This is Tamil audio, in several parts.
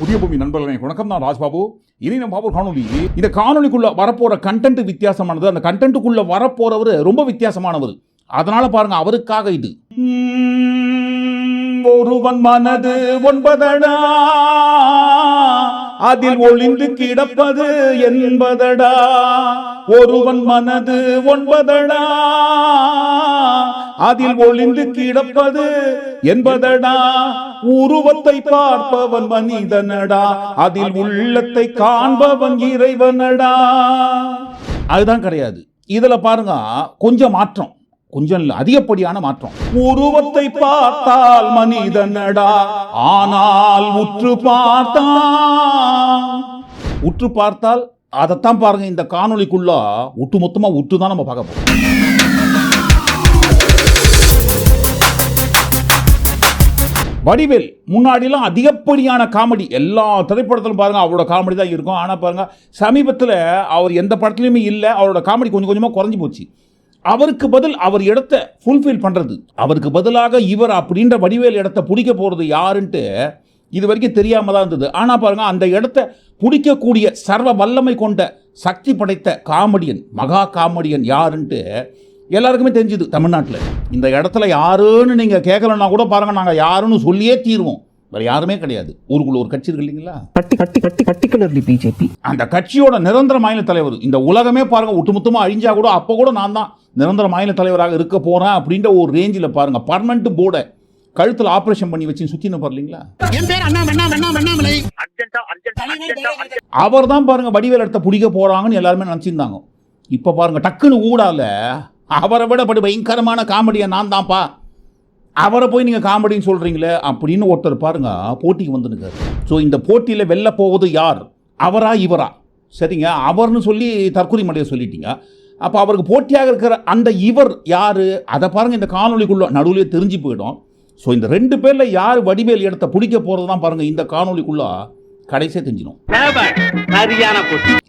புதிய பூமி நண்பர்களே வணக்கம் நான் ராஜ்பாபு. இனி நம்ம பாபு காணொலி இந்த காணொலிக்குள்ள வரப்போற கண்டென்ட் வித்தியாசமானது அந்த கண்டென்ட்டுக்குள்ள வரப்போறவர் ரொம்ப வித்தியாசமானவர். அதனால பாருங்க அவருக்காக இது. ஒருவன் மனது ஒன்பதடா. அதில் ஒளிந்து கிடப்பது என்பதடா. ஒருவன் மனது ஒன்பதடா. அதில் ஒளிந்து கிடப்பது என்பதடா. உருவத்தை பார்ப்பவன் மனிதனடா. அதில் உள்ளத்தை காண்பவன் இறைவனடா. அதுதான் கிடையாது. இதுல பாருங்க கொஞ்சம் மாற்றம். கொஞ்சம் அதிகப்படியான மாற்றம். உருவத்தை பார்த்தால் மனிதனடா ஆனால் உற்று பார்த்தால் உற்று பார்த்தால் அதைத்தான் பாருங்க இந்த காணொளிக்குள்ள ஒட்டு மொத்தமா உற்று தான் நம்ம பார்க்க போறோம். வடிவேல் முன்னாடிலாம் அதிகப்படியான காமெடி எல்லா திரைப்படத்திலும் பாருங்க அவரோட காமெடி தான் இருக்கும். ஆனால் பாருங்க சமீபத்தில் அவர் எந்த படத்துலையுமே இல்லை அவரோட காமெடி கொஞ்சம் கொஞ்சமாக குறைஞ்சி போச்சு. அவருக்கு பதில் அவர் இடத்த ஃபுல்ஃபில் பண்ணுறது அவருக்கு பதிலாக இவர் அப்படின்ற வடிவேல் இடத்த பிடிக்க போகிறது யாருன்ட்டு இது வரைக்கும் தெரியாமல் தான் இருந்தது. ஆனால் பாருங்கள் அந்த இடத்த பிடிக்கக்கூடிய சர்வ வல்லமை கொண்ட சக்தி படைத்த காமெடியன் மகா காமெடியன் யாருன்ட்டு எல்லாருக்குமே தெரிஞ்சுது தமிழ்நாட்டில். இந்த இடத்துல யாருன்னு நீங்கள் கேட்கலன்னா கூட பாருங்கள் நாங்கள் யாருன்னு சொல்லியே தீருவோம். வேறு யாருமே கிடையாது. ஊருக்குள்ள ஒரு கட்சி இருக்கு இல்லைங்களா? கட்டி கட்டி கட்டி கட்டிக்கலர்லி பிஜேபி. அந்த கட்சியோட நிரந்தர மாநில தலைவர் இந்த உலகமே பாருங்க ஒட்டுமொத்தமாக அழிஞ்சா கூட அப்போ கூட நான் தான் நிரந்தர மாநில தலைவராக இருக்க போறேன் அப்படின்ற ஒரு ரேஞ்சில் பாருங்க பர்மனண்ட் போர்டை கழுத்தில் ஆப்ரேஷன் பண்ணி வச்சு சுற்றின்னு பாருங்களா அவர் தான் பாருங்க வடிவேல் இடத்த பிடிக்க போறாங்கன்னு எல்லாருமே நினச்சிருந்தாங்க. இப்போ பாருங்க டக்குன்னு ஊடால அவரை விட படி பயங்கரமான காமெடியை நான் தான்ப்பா. அவரை போய் நீங்கள் காமெடின்னு சொல்கிறீங்களே அப்படின்னு ஒருத்தர் பாருங்க போட்டிக்கு வந்துடுங்க ஸோ இந்த போட்டியில் வெளில போவது யார்? அவரா இவரா? சரிங்க அவர்னு சொல்லி தற்கொலை மடைய சொல்லிட்டீங்க. அப்போ அவருக்கு போட்டியாக இருக்கிற அந்த இவர் யார்? அதை பாருங்கள் இந்த காணொலிக்குள்ள நடுவுலயே தெரிஞ்சு போயிடும். ஸோ இந்த ரெண்டு பேரில் யார் வடிவேல் இடத்த பிடிக்க போகிறது தான் பாருங்கள் இந்த காணொலிக்குள்ளே கடைசியாக தெரிஞ்சிடும்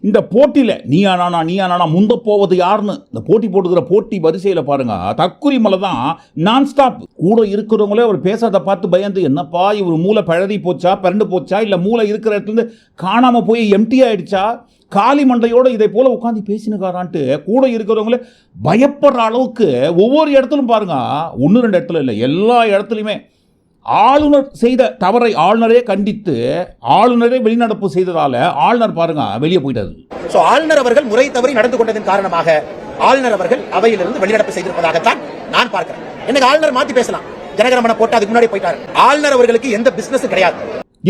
இந்த போட்டியில் நீயா நானா நீயா நானா முந்த போவது யாருன்னு? இந்த போட்டி போட்டுக்கிற போட்டி வரிசையில் பாருங்க. தற்குறி மலை தான் நான் ஸ்டாப் கூட இருக்கிறவங்களே அவர் பேசாத பார்த்து பயந்து என்னப்பா இவர் மூளை பழறி போச்சா பிறண்டு போச்சா? இல்லை மூளை இருக்கிற இடத்துல காணாமல் போய் எம்டி ஆயிடுச்சா? காலி மண்டையோட இதை போல உட்காந்து பேசினுக்காரான்ட்டு கூட இருக்கிறவங்களே பயப்படுற அளவுக்கு ஒவ்வொரு இடத்துலும் பாருங்க. ஒன்று ரெண்டு இடத்துல இல்லை எல்லா இடத்துலையுமே ஆளுநர் செய்த தவறை ஆளுநரே கண்டித்து ஆளுநரே வெளிநடப்பு செய்ததால ஆளுநர் பாருங்க வெளியே போயிட்டாரு. சோ ஆளுநர் அவர்கள் முறை தவறி நடந்து கொண்டதன் காரணமாக ஆளுநர் அவர்கள் அவையிலிருந்து வெளிநடப்பு செய்திருப்பதாகத்தான் நான் பார்க்கிறேன். எனக்கு ஆளுநர் மாத்தி பேசலாம்? ஜனகரமன போட்டு அதுக்கு முன்னாடி போயிட்டாரு. ஆளுநர் அவர்களுக்கு எந்த பிசினஸ் கிடையாது.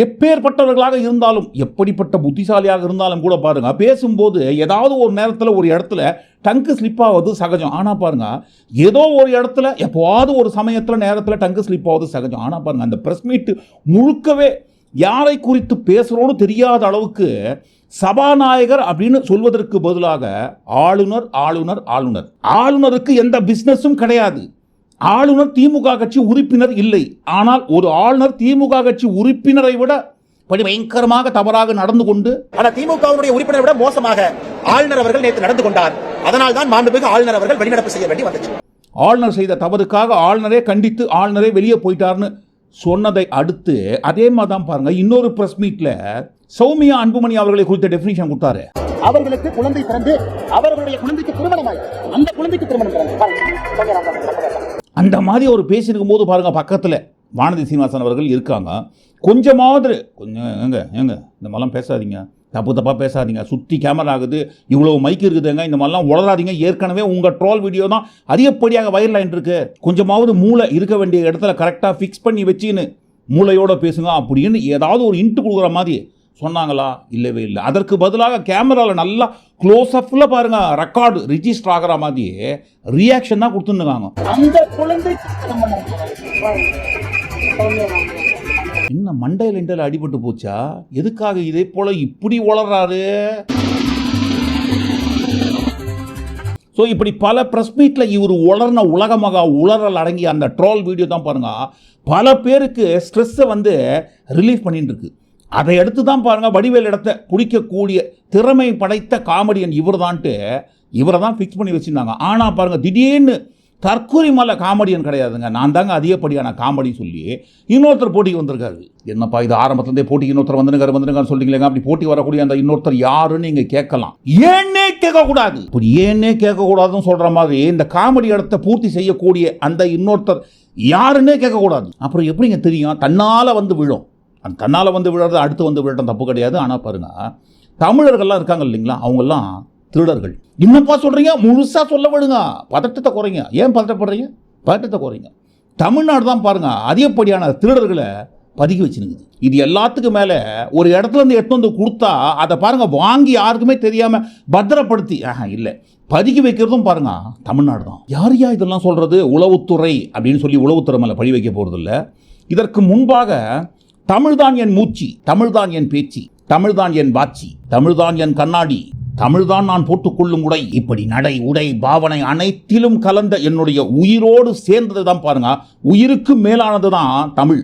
எப்பேற்பட்டவர்களாக இருந்தாலும் எப்படிப்பட்ட புத்திசாலியாக இருந்தாலும் கூட பாருங்க பேசும்போது ஏதாவது ஒரு நேரத்தில் ஒரு இடத்துல டங்கு ஸ்லிப் ஆவது சகஜம். ஆனால் பாருங்கள் ஏதோ ஒரு இடத்துல எப்போவாவது ஒரு சமயத்தில் நேரத்தில் டங்கு ஸ்லிப் ஆவது சகஜம். ஆனால் பாருங்கள் அந்த ப்ரெஸ் மீட் முழுக்கவே யாரை குறித்து பேசுகிறோன்னு தெரியாத அளவுக்கு சபாநாயகர் அப்படின்னு சொல்வதற்கு பதிலாக ஆளுநர் ஆளுநர் ஆளுநர். ஆளுநருக்கு எந்த பிஸ்னஸும் கிடையாது. ஆளுநர் திமுக கட்சி உறுப்பினர் இல்லை. ஆனால் ஒரு ஆளுநர் திமுக கட்சி உறுப்பினரை விட பயங்கரமாக தவறாக நடந்து கொண்டு ஆனா திமுகவுடைய உறுப்பினரை விட மோசமாக ஆளுநர் அவர்கள் நேற்று நடந்து கொண்டார். அதனால் தான் மாண்புமிகு ஆளுநர் அவர்கள் வெளிநடப்பு செய்ய வேண்டி வந்துச்சு. ஆளுநர் செய்த தவறுக்காக ஆளுநரே கண்டித்து ஆளுநரே வெளியே போயிட்டார்னு சொன்னதை அடுத்து அதே மாதிரி தான் பாருங்க இன்னொரு பிரஸ் மீட்ல சௌமியா அன்புமணி அவர்களை குறித்த டெஃபினிஷன் கொடுத்தாரு. அவர்களுக்கு குழந்தை பிறந்து அவர்களுடைய குழந்தைக்கு திருமணமாய். அந்த குழந்தைக்கு திருமணம் அந்த மாதிரி அவர் பேசியிருக்கும் போது பாருங்க பக்கத்தில் வானதி சீனிவாசன் அவர்கள் இருக்காங்க. கொஞ்சமாவது கொஞ்சம் ஏங்க ஏங்க இந்த மாதிரிலாம் பேசாதீங்க. தப்பு தப்பாக பேசாதீங்க. சுற்றி கேமரா ஆகுது இவ்வளோ மைக் இருக்குதுங்க இந்த மாதிரிலாம் உளராதீங்க ஏற்கனவே உங்கள் ட்ரோல் வீடியோ தான் அதிகப்படியாக வைரல் ஆயிட்டு இருக்கு. கொஞ்சமாவது மூளை இருக்க வேண்டிய இடத்துல கரெக்டாக ஃபிக்ஸ் பண்ணி வச்சுன்னு மூளையோட பேசுங்க அப்படின்னு ஏதாவது ஒரு இன்ட்டு கொடுக்குற மாதிரி சொன்னாங்களா? இல்லவே இல்லை. அதற்கு பதிலாக கேமராவில் நல்லா க்ளோஸ் அப்பில் பாருங்க ரெக்கார்டு ரிஜிஸ்டர் ஆகிற மாதிரியே ரியாக்ஷன் தான் கொடுத்துருந்தாங்க அந்த குழந்தை என்ன மண்டையில் இண்டல் அடிபட்டு போச்சா? எதுக்காக இதே போல இப்படி வளர்றாரு ஸோ இப்படி பல ப்ரெஸ் மீட்டில் இவர் உளர்ன உலகமாக உளறல் அடங்கிய அந்த ட்ரோல் வீடியோ தான் பாருங்க. பல பேருக்கு ஸ்ட்ரெஸ்ஸை வந்து ரிலீஃப் பண்ணிட்டு இருக்கு அதை எடுத்து தான் பாருங்க வடிவேல் இடத்த குடிக்கக்கூடிய திறமை படைத்த காமெடியன் இவர் தான்ட்டு இவரை தான் ஃபிக்ஸ் பண்ணி வச்சுருந்தாங்க. ஆனால் பாருங்க திடீர்னு தற்கொலை மலை காமெடியன் கிடையாதுங்க. நான் தாங்க அதிகப்படியான காமெடி சொல்லி இன்னொருத்தர் போட்டிக்கு வந்திருக்காரு. என்னப்பா இது ஆரம்பத்துலேருந்தே போட்டிக்கு இன்னொருத்தர் வந்துருக்காரு வந்துருக்காரு சொல்லிங்களேங்க அப்படி போட்டி வரக்கூடிய அந்த இன்னொருத்தர் யாருன்னு நீங்கள் கேட்கலாம். ஏன்னே கேட்கக்கூடாது. இப்போ ஏன்னே கேட்கக்கூடாதுன்னு சொல்கிற மாதிரி இந்த காமெடி இடத்தை பூர்த்தி செய்யக்கூடிய அந்த இன்னொருத்தர் யாருன்னே கேட்கக்கூடாது. அப்புறம் எப்படிங்க தெரியும்? தன்னால் வந்து விழும். அந்த தன்னால் வந்து விழுறது அடுத்து வந்து விழட்டும் தப்பு கிடையாது. ஆனால் பாருங்கள் தமிழர்கள்லாம் இருக்காங்க இல்லைங்களா? அவங்கெல்லாம் திருடர்கள். என்னப்பா சொல்கிறீங்க முழுசாக சொல்ல விடுங்க. பதட்டத்தை குறைங்க. ஏன் பதட்டப்படுறீங்க? பதட்டத்தை குறைங்க. தமிழ்நாடு தான் பாருங்கள் அதிகப்படியான திருடர்களை பதுக்கி வச்சுருக்குது. இது எல்லாத்துக்கும் மேலே ஒரு இடத்துல இருந்து எடுத்து வந்து கொடுத்தா அதை பாருங்க வாங்கி யாருக்குமே தெரியாமல் பத்திரப்படுத்தி ஆஹா இல்லை. பதுக்கி வைக்கிறதும் பாருங்க தமிழ்நாடு தான். யார் யா இதெல்லாம் சொல்கிறது உளவுத்துறை அப்படின்னு சொல்லி உளவுத்துறை மேலே பழி வைக்க போகிறதில்ல இதற்கு முன்பாக தமிழ்தான் என் மூச்சு தமிழ்தான் என் பேச்சு தமிழ்தான் என் வாட்சி தமிழ்தான் என் கண்ணாடி தமிழ்தான் நான் போட்டுக்கொள்ளும் உடை. இப்படி நடை உடை பாவனை அனைத்திலும் கலந்த என்னுடைய உயிரோடு சேர்ந்தது தான் பாருங்க. உயிருக்கு மேலானது தான் தமிழ்.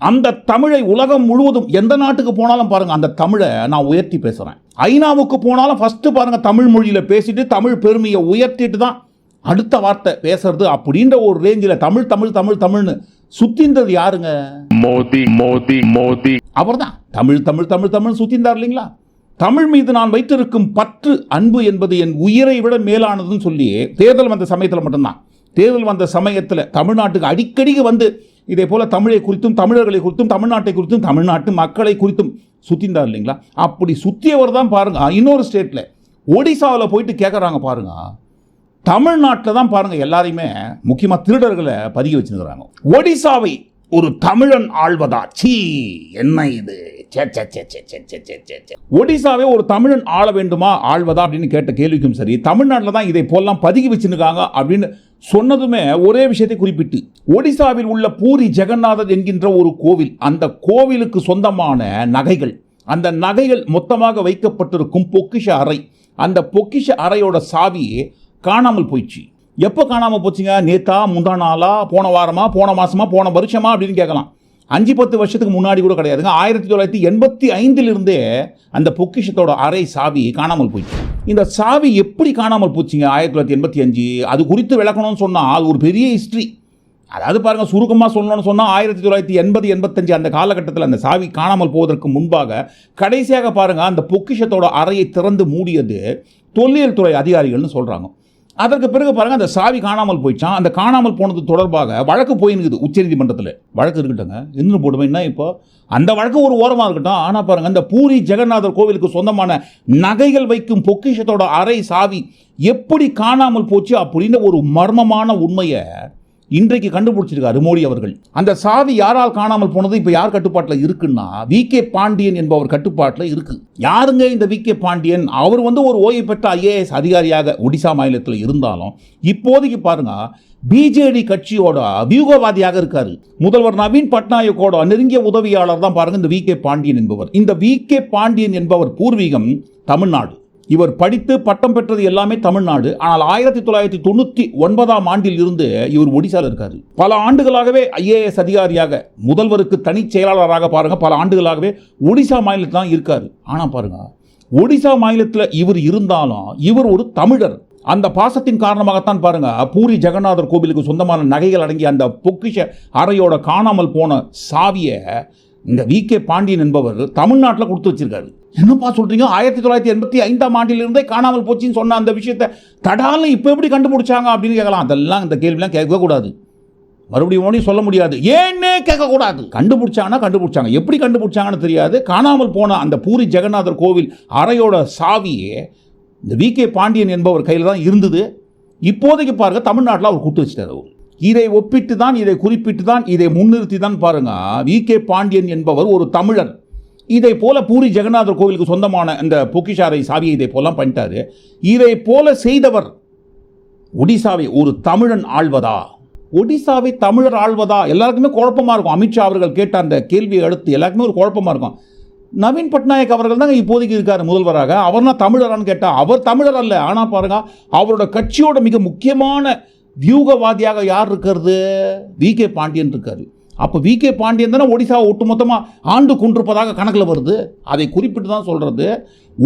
அந்த தமிழை உலகம் முழுவதும் எந்த நாட்டுக்கு போனாலும் பாருங்க அந்த தமிழை நான் உயர்த்தி பேசுறேன். ஐநாவுக்கு போனாலும் ஃபர்ஸ்ட் பாருங்க தமிழ் மொழியில பேசிட்டு தமிழ் பெருமையை உயர்த்திட்டு தான் அடுத்த வார்த்தை பேசுறது அப்படின்ற ஒரு ரேஞ்சில் தமிழ் தமிழ் தமிழ் தமிழ்னு சுத்தின்றது யாருங்க? மோதி மோதி மோதி. அவர்தான். தமிழ் தமிழ் தமிழ் தமிழ் சுத்திந்தார் இல்லைங்களா? தமிழ் மீது நான் வைத்திருக்கும் பற்று அன்பு என்பது என் உயிரை விட மேலானதுன்னு சொல்லி தேர்தல் வந்த சமயத்தில் மட்டும்தான். தேர்தல் வந்த சமயத்தில் தமிழ்நாட்டுக்கு அடிக்கடிக்கு வந்து இதே போல் தமிழை குறித்தும் தமிழர்களை குறித்தும் தமிழ்நாட்டை குறித்தும் தமிழ்நாட்டு மக்களை குறித்தும் சுற்றிந்தார் இல்லைங்களா? அப்படி சுற்றியவர் தான் பாருங்க இன்னொரு ஸ்டேட்டில் ஒடிசாவில் போயிட்டு கேட்குறாங்க பாருங்க. தமிழ்நாட்டில் தான் பாருங்கள் எல்லாரையுமே முக்கியமாக திருடர்களை பதிக வச்சிருக்கிறாங்க. ஒடிசாவை ஒரு தமிழன் ஆழ்வதா சீ என்ன இது? ஒடிசாவே ஒரு தமிழன் ஆள வேண்டுமா? ஆழ்வதா அப்படின்னு கேட்ட கேள்விக்கும் சரி. தமிழ்நாட்டில் தான் இதை போலாம் பதுகி வச்சிருக்காங்க அப்படின்னு சொன்னதுமே ஒரே விஷயத்தை குறிப்பிட்டு. ஒடிசாவில் உள்ள பூரி ஜெகநாதர் என்கின்ற ஒரு கோவில் அந்த கோவிலுக்கு சொந்தமான நகைகள். அந்த நகைகள் மொத்தமாக வைக்கப்பட்டிருக்கும் பொக்கிஷ அறை. அந்த பொக்கிஷ அறையோட சாவி காணாமல் போயிடுச்சு. எப்போ காணாமல் போச்சுங்க? நேத்தா முந்தா நாளா போன வாரமா போன மாசமா போன வருஷமா அப்படின்னு கேட்கலாம். அஞ்சு பத்து வருஷத்துக்கு முன்னாடி கூட கிடையாதுங்க. ஆயிரத்தி தொள்ளாயிரத்தி எண்பத்தி ஐந்திலிருந்தே அந்த பொக்கிஷத்தோட அறை சாவி காணாமல் போயிடுச்சு. இந்த சாவி எப்படி காணாமல் போச்சுங்க? ஆயிரத்தி தொள்ளாயிரத்தி எண்பத்தி அஞ்சு. அது குறித்து விளக்கணும்னு சொன்னால் அது ஒரு பெரிய ஹிஸ்ட்ரி அதாவது பாருங்கள் சுருக்கமாக சொல்லணும்னு சொன்னால் ஆயிரத்தி தொள்ளாயிரத்தி எண்பது எண்பத்தஞ்சு அந்த காலகட்டத்தில் அந்த சாவி காணாமல் போவதற்கு முன்பாக கடைசியாக பாருங்கள் அந்த பொக்கிஷத்தோட அறையை திறந்து மூடியது தொல்லியல் துறை அதிகாரிகள்னு சொல்கிறாங்க அதற்கு பிறகு பாருங்க அந்த சாவி காணாமல் போயிடுச்சான் அந்த காணாமல் போனது தொடர்பாக வழக்கு போயிருக்குது உச்சநீதிமன்றத்தில். வழக்கு இருக்கட்டுங்க இன்னும் போடுவேன் என்ன இப்போ? அந்த வழக்கு ஒரு ஓரமாக இருக்கட்டும். ஆனால் பாருங்க அந்த பூரி ஜெகநாதர் கோவிலுக்கு சொந்தமான நகைகள் வைக்கும் பொக்கிஷத்தோட அறை சாவி எப்படி காணாமல் போச்சு அப்படின்னு ஒரு மர்மமான உண்மையை இன்றைக்கு கண்டுபிடிச்சிருக்காரு மோடி அவர்கள். அந்த சாவி யாரால் காணாமல் போனது? இப்போ யார் கட்டுப்பாட்டில் இருக்குன்னா வி கே பாண்டியன் என்பவர் கட்டுப்பாட்டில் இருக்கு. யாருங்க இந்த வி கே பாண்டியன்? அவர் வந்து ஒரு ஓய்வு பெற்ற ஐஏஎஸ் அதிகாரியாக ஒடிசா மாநிலத்தில் இருந்தாலும் இப்போதைக்கு பாருங்க பிஜேடி கட்சியோட வியூகவாதியாக இருக்காரு. முதல்வர் நவீன் பட்நாயக்கோட நெருங்கிய உதவியாளர் தான் பாருங்க இந்த வி கே பாண்டியன் என்பவர். இந்த வி கே பாண்டியன் என்பவர் பூர்வீகம் தமிழ்நாடு. இவர் படித்து பட்டம் பெற்றது எல்லாமே தமிழ்நாடு. ஆனால் ஆயிரத்தி தொள்ளாயிரத்தி தொண்ணூற்றி ஒன்பதாம் ஆண்டில் இருந்து இவர் ஒடிசாவில் இருக்காரு. பல ஆண்டுகளாகவே ஐஏஎஸ் அதிகாரியாக முதல்வருக்கு தனி செயலாளராக பாருங்க பல ஆண்டுகளாகவே ஒடிசா மாநிலத்தில் தான் இருக்காரு. ஆனால் பாருங்க ஒடிசா மாநிலத்தில் இவர் இருந்தாலும் இவர் ஒரு தமிழர். அந்த பாசத்தின் காரணமாகத்தான் பாருங்க பூரி ஜெகநாதர் கோவிலுக்கு சொந்தமான நகைகள் அடங்கிய அந்த பொக்கிஷ அறையோட காணாமல் போன சாவியை இந்த வி கே பாண்டியன் என்பவர் தமிழ்நாட்டில் கொடுத்து வச்சிருக்காரு. என்னப்பா சொல்றீங்க? ஆயிரத்தி தொள்ளாயிரத்தி எண்பத்தி ஐந்தாம் ஆண்டிலிருந்தே காணாமல் போச்சுன்னு சொன்ன அந்த விஷயத்தை தடாலும் இப்போ எப்படி கண்டுபிடிச்சாங்க அப்படின்னு கேட்கலாம். அதெல்லாம் இந்த கேள்விலாம் கேட்கக்கூடாது மறுபடியும் ஒன்றும் சொல்ல முடியாது. ஏன்னே கேட்கக்கூடாது. கண்டுபிடிச்சாங்கன்னா கண்டுபிடிச்சாங்க. எப்படி கண்டுபிடிச்சாங்கன்னு தெரியாது. காணாமல் போன அந்த பூரி ஜெகநாதர் கோவில் அறையோட சாவியே இந்த வி. கே. பாண்டியன் என்பவர் கையில் தான் இருந்தது. இப்போதைக்கு பாருங்க தமிழ்நாட்டில் அவர் கூட்டு வச்சிட்டார் அவர். இதை ஒப்பிட்டு தான் இதை குறிப்பிட்டு தான் இதை முன்னிறுத்தி தான் பாருங்க. வி. கே. பாண்டியன் என்பவர் ஒரு தமிழர். இதை போல பூரி ஜெகநாதர் கோவிலுக்கு சொந்தமான இந்த பொக்கிஷாரை சாவியை இதை போலாம் பண்ணிட்டாரு. இதை போல செய்தவர் ஒடிசாவை ஒரு தமிழன் ஆழ்வதா ஒடிசாவை தமிழர் ஆழ்வதா எல்லாருக்குமே குழப்பமாக இருக்கும். அமித்ஷா அவர்கள் கேட்ட அந்த கேள்வியை அடுத்து எல்லாருக்குமே ஒரு குழப்பமாக இருக்கும். நவீன் பட்நாயக் அவர்கள் தாங்க இப்போதைக்கு இருக்கார் முதல்வராக. அவர்னா தமிழரான்னு கேட்டால் அவர் தமிழர் அல்ல. ஆனால் பாருங்க அவரோட கட்சியோட மிக முக்கியமான வியூகவாதியாக யார் இருக்கிறது? வி கே பாண்டியன் இருக்காரு. அப்போ வி கே பாண்டியன் தானே ஒடிசா ஒட்டுமொத்தமாக ஆண்டு கொண்டிருப்பதாக கணக்கில் வருது. அதை குறிப்பிட்டு தான் சொல்கிறது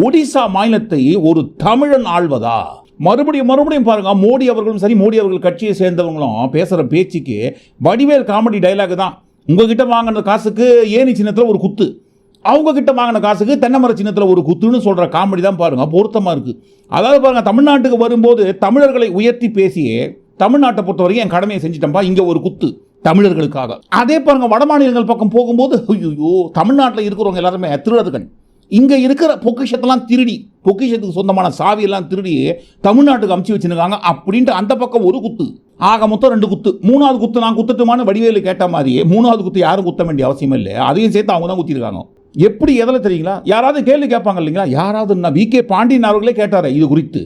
ஒடிசா மாநிலத்தை ஒரு தமிழன் ஆள்வதா? மறுபடியும் மறுபடியும் பாருங்க மோடி அவர்களும் சரி மோடி அவர்கள் கட்சியை சேர்ந்தவங்களும் பேசுகிற பேச்சுக்கு வடிவேல் காமெடி டைலாக் தான். உங்ககிட்ட வாங்கின காசுக்கு ஏணி சின்னத்தில் ஒரு குத்து. அவங்க கிட்ட வாங்கின காசுக்கு தென்னமர சின்னத்தில் ஒரு குத்துன்னு சொல்கிற காமெடி தான் பாருங்கள் பொருத்தமாக இருக்குது அதாவது பாருங்கள் தமிழ்நாட்டுக்கு வரும்போது தமிழர்களை உயர்த்தி பேசியே தமிழ்நாட்டை பொறுத்த வரைக்கும் என் கடமையை செஞ்சிட்டேன்ப்பா இங்கே ஒரு குத்து. தமிழர்களுக்காக. அதே பாருங்க வட மாநிலங்கள் பக்கம் போகும்போது ஐயோ தமிழ்நாட்டில் இருக்கிறவங்க எல்லாருமே திருடதுகன் இங்கே இருக்கிற பொக்கிஷத்தெல்லாம் திருடி பொக்கிஷத்துக்கு சொந்தமான சாவியெல்லாம் திருடி தமிழ்நாட்டுக்கு அமுச்சு வச்சுருக்காங்க அப்படின்ட்டு அந்த பக்கம் ஒரு குத்து. ஆக மொத்தம் ரெண்டு குத்து. மூணாவது குத்து நான் குத்தட்டுமான்னு வடிவேலு கேட்ட மாதிரியே மூணாவது குத்து யாரும் குத்த வேண்டிய அவசியம் இல்லை. அதையும் சேர்த்து அவங்க தான் குத்திருக்காங்க. எப்படி எதில் தெரியுங்களா? யாராவது கேள்வி கேட்பாங்க இல்லைங்களா? யாராவது வி கே பாண்டியன் அவர்களே கேட்டார் இது குறித்து.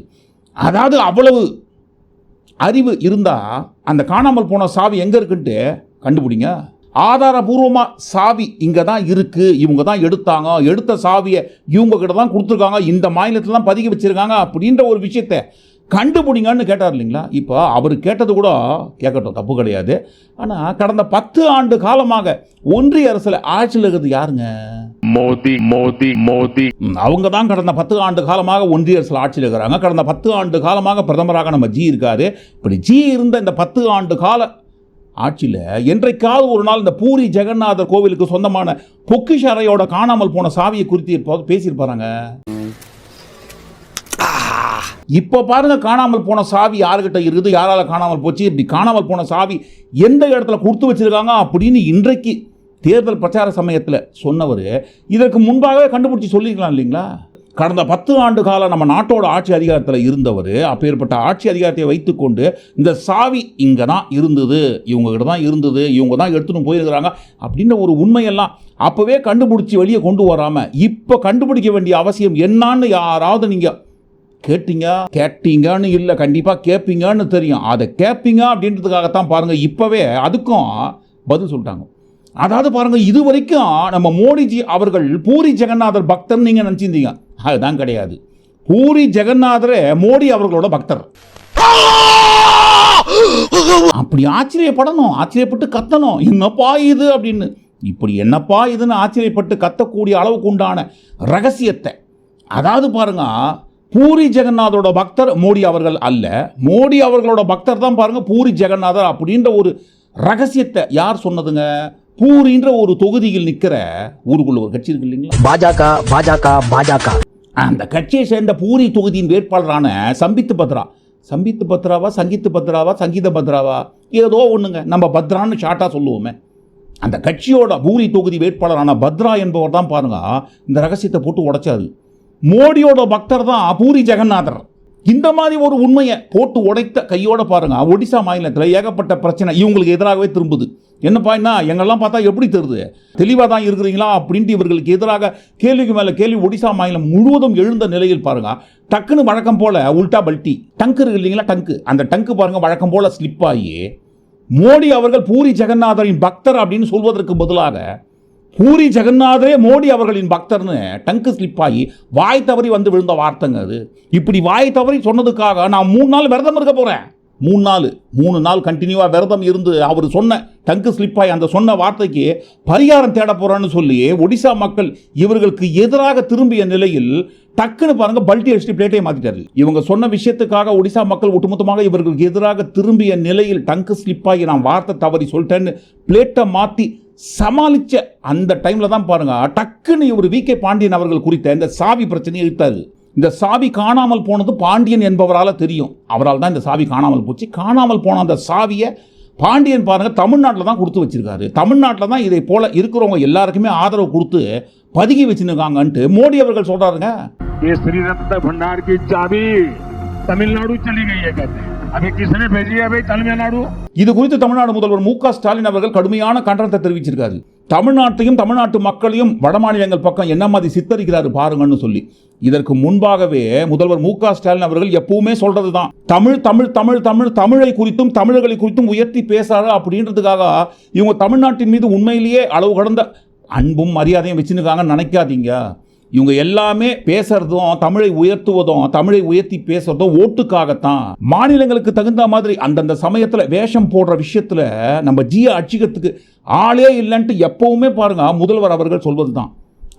அதாவது அவ்வளவு அறிவு இருந்தால் அந்த காணாமல் போன சாவி எங்கே இருக்குன்ட்டு கண்டுபிடிங்க. ஆதாரபூர்வமாக சாவி இங்கே தான் இருக்குது இவங்க தான் எடுத்தாங்க. எடுத்த சாவியை இவங்க கிட்ட தான் கொடுத்துருக்காங்க. இந்த மாநிலத்தில் தான் பதுக்கி வச்சுருக்காங்க அப்படின்ற ஒரு விஷயத்தை கண்டுபிடிங்கன்னு கேட்டார் இல்லைங்களா? இப்போ அவர் கேட்டது கூட கேட்கட்டும் தப்பு கிடையாது. ஆனால் கடந்த பத்து ஆண்டு காலமாக ஒன்றிய அரசில் ஆட்சியில் இருக்கிறது யாருங்க? மோதி மோதி மோதி. அவங்க தான் கடந்த பத்து ஆண்டு காலமாக ஒன்றிய அரசில் ஆட்சியில் இருக்கிறாங்க. கடந்த பத்து ஆண்டு காலமாக பிரதமராக நம்ம ஜி இருக்காரு. இப்படி ஜி இருந்த இந்த பத்து ஆண்டு கால ஆட்சியில் என்றைக்காவது ஒரு நாள் இந்த பூரி ஜெகநாதர் கோவிலுக்கு சொந்தமான பொக்கிஷ அறையோட காணாமல் போன சாவியை குறித்து பேசியிருப்பாருங்க. இப்போ பாருங்க காணாமல் போன சாவி யாருக்கிட்ட இருக்குது? யாரால காணாமல் போச்சு? இப்படி காணாமல் போன சாவி எந்த இடத்துல கொடுத்து வச்சிருக்காங்க அப்படின்னு இன்றைக்கு தேர்தல் பிரச்சார சமயத்தில் சொன்னவர் இதற்கு முன்பாகவே கண்டுபிடிச்சி சொல்லிக்கலாம் இல்லைங்களா? கடந்த பத்து ஆண்டு காலம் நம்ம நாட்டோட ஆட்சி அதிகாரத்தில் இருந்தவர் அப்பேற்பட்ட ஆட்சி அதிகாரத்தை வைத்துக்கொண்டு இந்த சாவி இங்கே தான் இருந்தது இவங்ககிட்ட தான் இருந்தது இவங்க தான் எடுத்துன்னு போயிருக்கிறாங்க அப்படின்ற ஒரு உண்மையெல்லாம் அப்போவே கண்டுபிடிச்சி வெளியே கொண்டு வராமல் இப்போ கண்டுபிடிக்க வேண்டிய அவசியம் என்னான்னு யாராவது நீங்கள் கேட்டீங்க? கேட்டீங்கன்னு இல்லை கண்டிப்பாக கேட்பீங்கன்னு தெரியும். அதை கேட்பீங்க அப்படின்றதுக்காகத்தான் பாருங்கள் இப்போவே அதுக்கும் பதில் சொல்லிட்டாங்க. அதாவது பாருங்க இது வரைக்கும் நம்ம மோடிஜி அவர்கள் பூரி ஜெகநாதர் பக்தர் நீங்கள் நினச்சிருந்தீங்க. அதுதான் கிடையாது. பூரி ஜெகநாதரே மோடி அவர்களோட பக்தர். அப்படி ஆச்சரியப்படணும் ஆச்சரியப்பட்டு கத்தணும். என்னப்பா இது அப்படின்னு. இப்படி என்னப்பா இதுன்னு ஆச்சரியப்பட்டு கத்தக்கூடிய அளவுக்கு உண்டான ரகசியத்தை. அதாவது பாருங்க பூரி ஜெகநாதரோட பக்தர் மோடி அவர்கள் அல்ல. மோடி அவர்களோட பக்தர் தான் பாருங்க பூரி ஜெகநாதர் அப்படின்ற ஒரு ரகசியத்தை யார் சொன்னதுங்க? பூரின்ற ஒரு தொகுதியில் நிற்கிற ஊருக்குள்ள ஒரு கட்சி இருக்கு இல்லைங்களா? பாஜக பாஜக பாஜக. அந்த கட்சியை சேர்ந்த பூரி தொகுதியின் வேட்பாளரான சம்பித்து பத்ரா. சம்பித்து பத்ராவா சங்கீத்து பத்ராவா சங்கீத பத்ராவா? ஏதோ ஒன்றுங்க நம்ம பத்ரான்னு ஷார்ட்டாக சொல்லுவோமே. அந்த கட்சியோட பூரி தொகுதி வேட்பாளரான பத்ரா என்பவர் தான் பாருங்க இந்த ரகசியத்தை போட்டு உடைச்சாரு. மோடியோட பக்தர் தான் பூரி ஜெகநாதர். இந்த மாதிரி ஒரு உண்மையை போட்டு உடைத்த கையோட பாருங்க. ஒடிசா மாநிலத்தில் ஏகப்பட்ட பிரச்சனை இவங்களுக்கு எதிராகவே திரும்புது. என்னப்பா என்ன எங்கெல்லாம் பார்த்தா எப்படி தருது? தெளிவாக தான் இருக்கிறீங்களா அப்படின்ட்டு இவர்களுக்கு எதிராக கேள்விக்கு மேலே கேள்வி ஒடிசா மாநிலம் முழுவதும் எழுந்த நிலையில் பாருங்க. டக்குன்னு வழக்கம் போல உல்டா பல்ட்டி. டங்கு இருக்கு இல்லைங்களா டங்கு? அந்த டங்கு பாருங்க வழக்கம் போல ஸ்லிப் ஆகி மோடி அவர்கள் பூரி ஜெகநாதரின் பக்தர் அப்படின்னு சொல்வதற்கு பதிலாக பூரி ஜெகநாதரே மோடி அவர்களின் பக்தர்னு டங்கு ஸ்லிப் ஆகி வாய் தவறி வந்து விழுந்த வார்த்தைங்க அது. இப்படி வாய் தவறி சொன்னதுக்காக நான் மூணு நாள் விரதம் இருக்க போகிறேன் மூணு நாள் மூணு நாள் கண்டினியூவாக விரதம் இருந்து அவர் சொன்ன டங்கு ஸ்லிப் ஆகி அந்த சொன்ன வார்த்தைக்கு பரிகாரம் தேட போகிறான்னு சொல்லி ஒடிசா மக்கள் இவர்களுக்கு எதிராக திரும்பிய நிலையில் டக்குன்னு பாருங்க பல்டி அடிச்சுட்டு பிளேட்டே மாற்றிட்டாரு இவங்க சொன்ன விஷயத்துக்காக ஒடிசா மக்கள் ஒட்டுமொத்தமாக இவர்களுக்கு எதிராக திரும்பிய நிலையில் டங்கு ஸ்லிப் ஆகி நான் வார்த்தை தவறி சொல்லிட்டேன்னு பிளேட்டை மாற்றி சமாளித்த அந்த டைமில் தான் பாருங்கள் டக்குன்னு இவர் வி கே பாண்டியன் அவர்கள் குறித்த இந்த சாவி பிரச்சனையை இழுத்தாரு. இந்த சாவி காணாமல் போனது பாண்டியன் என்பவரால் தெரியும். அவரால் தான் இந்த சாவி காணாமல் போச்சு. காணாமல் போன அந்த சாவியை பாண்டியன் பாருங்கள் தமிழ்நாட்டில் தான் கொடுத்து வச்சுருக்காரு. தமிழ்நாட்டில் தான் இதை போல் இருக்கிறவங்க எல்லாருக்குமே ஆதரவு கொடுத்து பதுக்கி வச்சுருக்காங்கன்ட்டு மோடி அவர்கள் சொல்கிறாருங்க ஸ்ரீரத்த பண்டார் சாவி தமிழ்நாடு இது குறித்து தமிழ்நாடு முதல்வர் மு ஸ்டாலின் அவர்கள் கடுமையான கண்டனத்தை தெரிவிச்சிருக்காரு. தமிழ்நாட்டையும் தமிழ்நாட்டு மக்களையும் வடமாநிலங்கள் பக்கம் என்ன மாதிரி சித்தரிக்கிறாரு பாருங்கன்னு சொல்லி. இதற்கு முன்பாகவே முதல்வர் மு ஸ்டாலின் அவர்கள் எப்பவுமே சொல்றது தான் தமிழ் தமிழ் தமிழ் தமிழ் தமிழை குறித்தும் தமிழர்களை குறித்தும் உயர்த்தி பேசாரு அப்படின்றதுக்காக இவங்க தமிழ்நாட்டின் மீது உண்மையிலேயே அளவு கடந்த அன்பும் மரியாதையும் வச்சுருக்காங்கன்னு நினைக்காதீங்க. இவங்க எல்லாமே பேசுறதும் தமிழை உயர்த்துவதும் தமிழை உயர்த்தி பேசுறதும் ஓட்டுக்காகத்தான். மாநிலங்களுக்கு தகுந்த மாதிரி அந்தந்த சமயத்தில் வேஷம் போடுற விஷயத்தில் நம்ம ஜிய அட்சிகத்துக்கு ஆளே இல்லைன்ட்டு எப்பவுமே பாருங்க முதல்வர் அவர்கள் சொல்வது தான்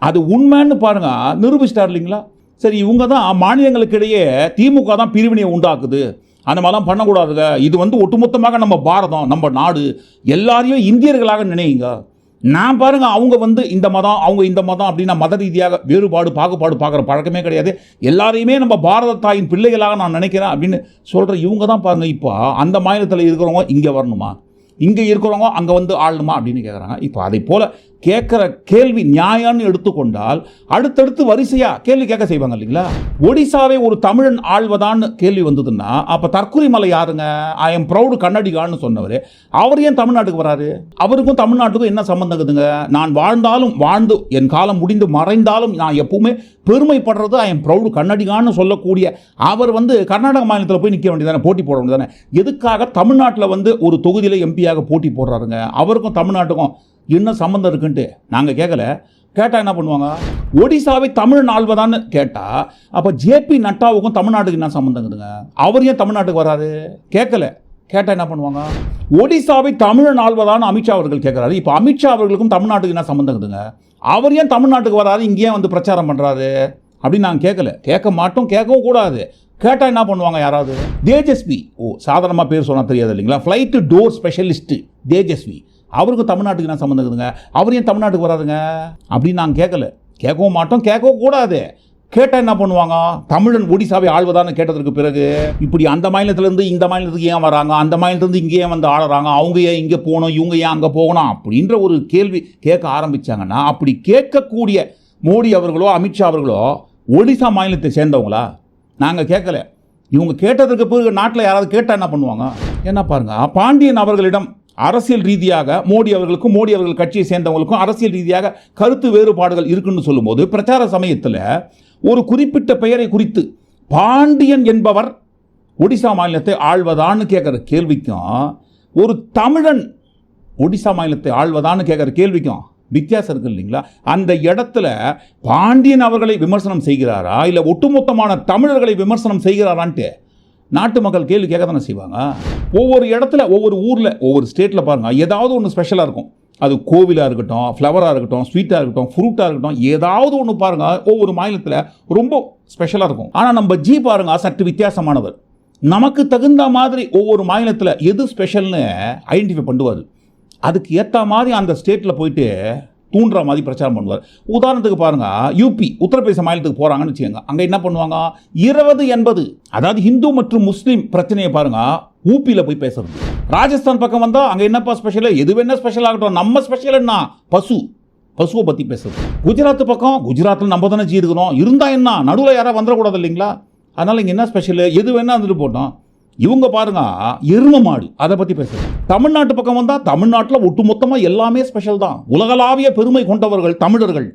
அது உண்மைன்னு பாருங்க நிரூபிச்சிட்டார் இல்லைங்களா? சரி இவங்க தான் மாநிலங்களுக்கு இடையே திமுக தான் பிரிவினையை உண்டாக்குது. அந்த மாதிரிலாம் பண்ணக்கூடாதுங்க. இது வந்து ஒட்டுமொத்தமாக நம்ம பாரதம் நம்ம நாடு. எல்லாரையும் இந்தியர்களாக நினைங்க நான் பாருங்க அவங்க வந்து இந்த மதம் அவங்க இந்த மதம் அப்படின்னா மத ரீதியாக வேறுபாடு பாகுபாடு பார்க்குற பழக்கமே கிடையாது. எல்லாரையுமே நம்ம பாரத தாயின் பிள்ளைகளாக நான் நினைக்கிறேன் அப்படின்னு சொல்கிற இவங்க தான் பாருங்கள் இப்போ அந்த மாநிலத்தில் இருக்கிறவங்க இங்கே வரணுமா? இங்கே இருக்கிறவங்க அங்கே வந்து ஆளணுமா அப்படின்னு கேட்குறாங்க இப்போ அதை போல் கேட்குற கேள்வி நியாயம்னு எடுத்துக்கொண்டால் அடுத்தடுத்து வரிசையாக கேள்வி கேட்க செய்வாங்க இல்லைங்களா? ஒடிசாவை ஒரு தமிழன் ஆழ்வதான்னு கேள்வி வந்ததுன்னா அப்போ தற்கொலை மலை யாருங்க? ஐ எம் ப்ரௌடு கண்ணடிகான்னு சொன்னவர். அவர் ஏன் தமிழ்நாட்டுக்கு வராரு? அவருக்கும் தமிழ்நாட்டுக்கும் என்ன சம்மந்தம் இருக்குதுங்க? நான் வாழ்ந்தாலும் வாழ்ந்து என் காலம் முடிந்து மறைந்தாலும் நான் எப்பவுமே பெருமைப்படுறது ஐ எம் ப்ரௌடு கண்ணடிகான்னு சொல்லக்கூடிய அவர் வந்து கர்நாடக மாநிலத்தில் போய் நிற்க வேண்டியதானே போட்டி போட வேண்டியதானே? எதுக்காக தமிழ்நாட்டில் வந்து ஒரு தொகுதியில் எம்பியாக போட்டி போடுறாருங்க? அவருக்கும் தமிழ்நாட்டுக்கும் என்ன சம்மந்தம் இருக்குன்ட்டு? நாங்கள் கேட்கல கேட்டால் என்ன பண்ணுவாங்க? ஒடிசாவை தமிழ் நாள்வதான்னு கேட்டால் அப்போ ஜேபி நட்டாவுக்கும் தமிழ்நாட்டுக்கு என்ன சம்மந்தங்குதுங்க அவர் ஏன் தமிழ்நாட்டுக்கு வராது கேட்கல கேட்டால் என்ன பண்ணுவாங்க? ஒடிசாவை தமிழ் நாள்வதான்னு அமித்ஷா அவர்கள் கேட்குறாரு இப்போ அமித்ஷா அவர்களுக்கும் தமிழ்நாட்டுக்கு என்ன சம்மந்தங்குதுங்க அவர் ஏன் தமிழ்நாட்டுக்கு வராது இங்கேயே வந்து பிரச்சாரம் பண்ணுறாரு அப்படின்னு நாங்கள் கேட்கல கேட்க மாட்டோம் கேட்கவும் கூடாது. கேட்டால் என்ன பண்ணுவாங்க யாராவது? தேஜஸ்வி. ஓ சாதாரணமாக பேர் சொன்னால் தெரியாது இல்லைங்களா? Flight door specialist Tejashwi. அவருக்கும் தமிழ்நாட்டுக்கு என்ன சம்மந்தம் இருக்குதுங்க? அவர் ஏன் தமிழ்நாட்டுக்கு வராதுங்க? அப்படின்னு நாங்கள் கேட்கல கேட்கவும் மாட்டோம் கேட்கவும் கூடாது. கேட்டால் என்ன பண்ணுவாங்க? தமிழன் ஒடிசாவை ஆழ்வதான்னு கேட்டதற்கு பிறகு இப்படி அந்த மாநிலத்திலேருந்து இந்த மாநிலத்துக்கு ஏன் வராங்க? அந்த மாநிலத்திலேருந்து இங்கே ஏன் வந்து ஆளுறாங்க? அவங்க ஏன் இங்கே போகணும்? இவங்க ஏன் அங்கே போகணும்? அப்படின்ற ஒரு கேள்வி கேட்க ஆரம்பிச்சாங்கன்னா அப்படி கேட்கக்கூடிய மோடி அவர்களோ அமித்ஷா அவர்களோ ஒடிசா மாநிலத்தை சேர்ந்தவங்களா? நாங்கள் கேட்கல. இவங்க கேட்டதற்கு பிறகு நாட்டில் யாராவது கேட்டால் என்ன பண்ணுவாங்க? என்ன பாருங்க பாண்டியன் அவர்களிடம் அரசியல் ரீதியாக மோடி அவர்களுக்கும் மோடி அவர்கள் கட்சியை சேர்ந்தவங்களுக்கும் அரசியல் ரீதியாக கருத்து வேறுபாடுகள் இருக்குன்னு சொல்லும்போது பிரச்சார சமயத்தில் ஒரு குறிப்பிட்ட பெயரை குறித்து பாண்டியன் என்பவர் ஒடிசா மாநிலத்தை ஆள்வதான்னு கேட்குற கேள்விக்கும் ஒரு தமிழன் ஒடிசா மாநிலத்தை ஆள்வதான்னு கேட்குற கேள்விக்கும் வித்தியாசம் இருக்கு இல்லைங்களா? அந்த இடத்துல பாண்டியன் அவர்களை விமர்சனம் செய்கிறாரா? இல்லை ஒட்டுமொத்தமான தமிழர்களை விமர்சனம் செய்கிறாரான்ட்டு நாட்டு மக்கள் கேள்வி கேட்க தானே செய்வாங்க? ஒவ்வொரு இடத்துல ஒவ்வொரு ஊரில் ஒவ்வொரு ஸ்டேட்டில் பாருங்கள் ஏதாவது ஒன்று ஸ்பெஷலாக இருக்கும். அது கோவிலாக இருக்கட்டும் ஃப்ளவராக இருக்கட்டும் ஸ்வீட்டாக இருக்கட்டும் ஃப்ரூட்டாக இருக்கட்டும் ஏதாவது ஒன்று பாருங்கள் ஒவ்வொரு மாநிலத்தில் ரொம்ப ஸ்பெஷலாக இருக்கும். ஆனால் நம்ம ஜி பாருங்க சற்று வித்தியாசமானவர். நமக்கு தகுந்த மாதிரி ஒவ்வொரு மாநிலத்தில் எது ஸ்பெஷல்னு ஐடென்டிஃபை பண்ணுவார். அதுக்கு ஏற்ற மாதிரி அந்த ஸ்டேட்டில் போயிட்டு தூண்டுற மாதிரி பிரச்சாரம் பண்ணுவார். உதாரணத்துக்கு பாருங்க யூபி உத்தரப்பிரதேச மாநிலத்துக்கு போகிறாங்கன்னு வச்சுக்கோங்க. அங்கே என்ன பண்ணுவாங்க? இருபது எண்பது அதாவது ஹிந்து மற்றும் முஸ்லீம் பிரச்சனையை பாருங்க ஊபியில் போய் பேசுறது. ராஜஸ்தான் பக்கம் வந்தால் அங்கே என்னப்பா ஸ்பெஷல் எது வேணா ஸ்பெஷல் ஆகட்டும். நம்ம ஸ்பெஷல் என்ன? பசு. பசுவை பற்றி பேசுறது. குஜராத் பக்கம் குஜராத்தில் நம்ம தானே ஜி இருக்கிறோம் இருந்தால் என்ன? நடுவில் யாராவது வந்துடக்கூடாது இல்லைங்களா? அதனால் இங்கே என்ன ஸ்பெஷல் எது வேணா வந்துட்டு போட்டோம். இவங்க பாருங்க எரும மாடு. அதை பற்றி பேசுறது தமிழ்நாட்டு பக்கம் வந்தால் தமிழ்நாட்டில் ஒட்டுமொத்தமாக எல்லாமே ஸ்பெஷல் தான். உலகளாவிய பெருமை கொண்டவர்கள் தமிழர்கள்.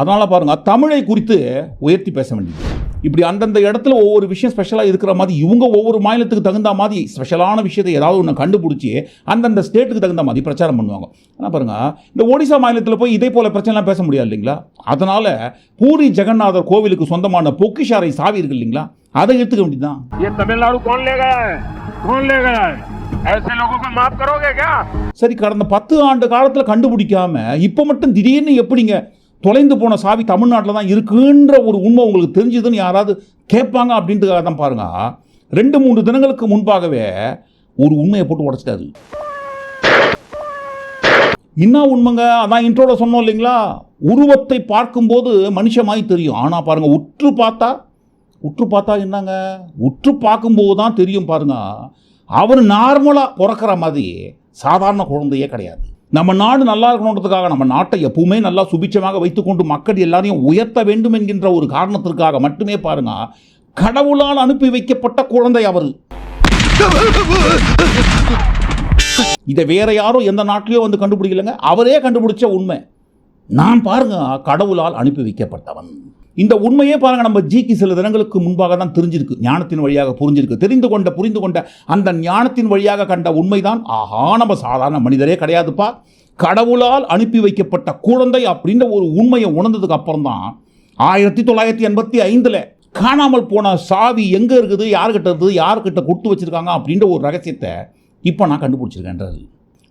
அதனால் பாருங்க தமிழை குறித்து உயர்த்தி பேச வேண்டியது. இப்படி அந்தந்த இடத்துல ஒவ்வொரு விஷயம் ஸ்பெஷலாக இருக்கிற மாதிரி இவங்க ஒவ்வொரு மாநிலத்துக்கு தகுந்த மாதிரி ஸ்பெஷலான விஷயத்தை ஏதாவது ஒன்று கண்டுபிடிச்சி அந்தந்த ஸ்டேட்டுக்கு தகுந்த மாதிரி பிரச்சாரம் பண்ணுவாங்க. என்ன பாருங்கள் இந்த ஒடிசா மாநிலத்தில் போய் இதே போல் பிரச்சனைலாம் பேச முடியாது இல்லைங்களா? அதனால் பூரி ஜெகநாதர் கோவிலுக்கு சொந்தமான பொக்கிஷாரை சாவி இருக்கு இல்லைங்களா? அதை எடுத்துக்க வேண்டியதுதான். சரி கடந்த பத்து ஆண்டு காலத்தில் கண்டுபிடிக்காம இப்போ மட்டும் திடீர்னு எப்படிங்க தொலைந்து போன சாவி தமிழ்நாட்டில் தான் இருக்குன்ற ஒரு உண்மை உங்களுக்கு தெரிஞ்சதுன்னு யாராவது கேட்பாங்க அப்படின்றதுக்காக தான் பாருங்க. ரெண்டு மூன்று தினங்களுக்கு முன்பாகவே ஒரு உண்மையை போட்டு உடைச்சிட்டாரு. என்ன உண்மைங்க? அதான் இன்ட்ரோட சொன்னோம் இல்லைங்களா? உருவத்தை பார்க்கும்போது மனுஷமாய் தெரியும். ஆனால் பாருங்க உற்று பார்த்தா உற்று பார்த்தா என்னங்க? உற்று பார்க்கும்போது தான் தெரியும் பாருங்க. அவர் நார்மலாக பிறக்கிற மாதிரி சாதாரண குழந்தையே கிடையாது. நம்ம நாடு நல்லா இருக்கணுன்றதுக்காக நம்ம நாட்டை எப்பவுமே நல்லா சுபிட்சமாக வைத்துக்கொண்டு மக்கள் எல்லாரையும் உயர்த்த வேண்டும் என்கின்ற ஒரு காரணத்திற்காக மட்டுமே பாருங்க கடவுளால் அனுப்பி வைக்கப்பட்ட குழந்தை அவர். இதை வேற யாரும் எந்த நாட்டிலையும் வந்து கண்டுபிடிக்கலங்க? அவரே கண்டுபிடிச்ச உண்மை. நான் பாருங்க கடவுளால் அனுப்பி வைக்கப்பட்டவன். இந்த உண்மையே பாருங்க நம்ம ஜிக்கு சில தினங்களுக்கு முன்பாக தான் தெரிஞ்சிருக்கு ஞானத்தின் வழியாக புரிஞ்சிருக்கு. தெரிந்து கொண்ட புரிந்து கொண்ட அந்த ஞானத்தின் வழியாக கண்ட உண்மைதான். ஆஹா நம்ம சாதாரண மனிதரே கிடையாதுப்பா. கடவுளால் அனுப்பி வைக்கப்பட்ட குழந்தை அப்படின்ற ஒரு உண்மையை உணர்ந்ததுக்கு அப்புறம் தான் ஆயிரத்தி தொள்ளாயிரத்தி எண்பத்தி ஐந்தில் காணாமல் போன சாவி எங்கே இருக்குது யார்கிட்ட இருக்குது யார்கிட்ட கொடுத்து வச்சிருக்காங்க அப்படின்ற ஒரு ரகசியத்தை இப்போ நான் கண்டுபிடிச்சிருக்கேன்றது.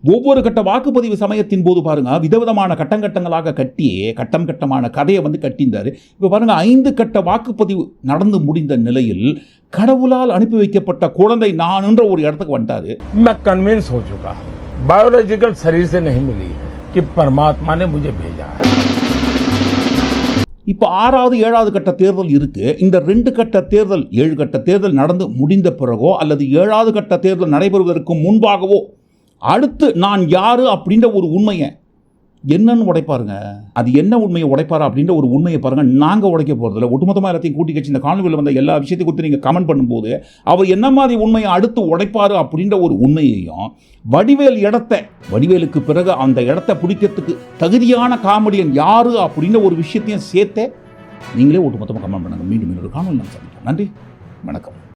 ஒவ்வொரு கட்ட வாக்குப்பதிவு சமயத்தின் போது பாருங்க விதவிதமான கட்டங்கட்டங்களாக கட்டி கட்டம் கட்டமான கதையை வந்து கட்டியிருந்தாரு இப்போ பாருங்க ஐந்து கட்ட வாக்குப்பதிவு நடந்து முடிந்த நிலையில் கடவுளால் அனுப்பி வைக்கப்பட்ட குழந்தை நான்ன்ற ஒரு இடத்துக்கு வந்துட்டாரு मैं कन्विंस हो चुका हूँ बायोलॉजिकल शरीर से नहीं मिली है कि परमात्मा ने मुझे भेजा है இப்போ ஆறாவது ஏழாவது கட்ட தேர்தல் இருக்கு இந்த ரெண்டு கட்ட தேர்தல் ஏழு கட்ட தேர்தல் நடந்து முடிந்த பிறகோ அல்லது ஏழாவது கட்ட தேர்தல் நடைபெறுவதற்கு முன்பாகவோ அடுத்து நான் யாரு அப்படின்ற ஒரு உண்மையை என்னன்னு உடைப்பாருங்க. அது என்ன உண்மையை உடைப்பாரு அப்படின்ற ஒரு உண்மையை பாருங்க. நாங்கள் உடைக்க போகிறதில்ல ஒட்டுமொத்தமாக எல்லாத்தையும் கூட்டி கட்சி இந்த காணொலியில் வந்த எல்லா விஷயத்தையும் குறித்து நீங்கள் கமெண்ட் பண்ணும்போது அவர் என்ன மாதிரி உண்மையை அடுத்து உடைப்பாரு அப்படின்ற ஒரு உண்மையையும் வடிவேல் இடத்த வடிவேலுக்கு பிறகு அந்த இடத்த பிடிக்கிறதுக்கு தகுதியான காமெடியன் யாரு அப்படின்ற ஒரு விஷயத்தையும் சேர்த்தே நீங்களே ஒட்டுமொத்தமாக கமெண்ட் பண்ணுங்கள் மீண்டும் இன்னொரு காணொலி நான் சந்திப்போம் நன்றி. வணக்கம்.